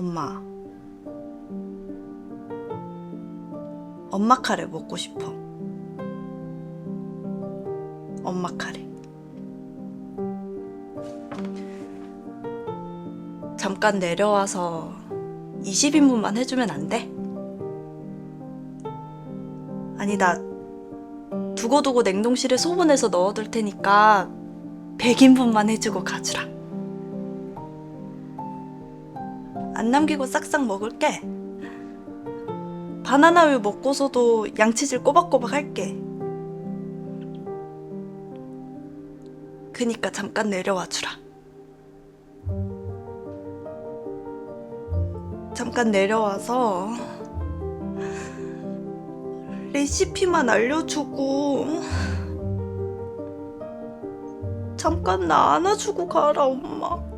엄마. 엄마 카레 먹고 싶어. 엄마 카레. 잠깐 내려와서 20인분만 해주면 안 돼? 아니, 나 두고두고 냉동실에 소분해서 넣어둘 테니까 100인분만 해주고 가주라. 안 남기고 싹싹 먹을게. 바나나 우유 먹고서도 양치질 꼬박꼬박 할게. 그니까 잠깐 내려와 주라. 잠깐 내려와서 레시피만 알려주고 잠깐 나 안아주고 가라 엄마.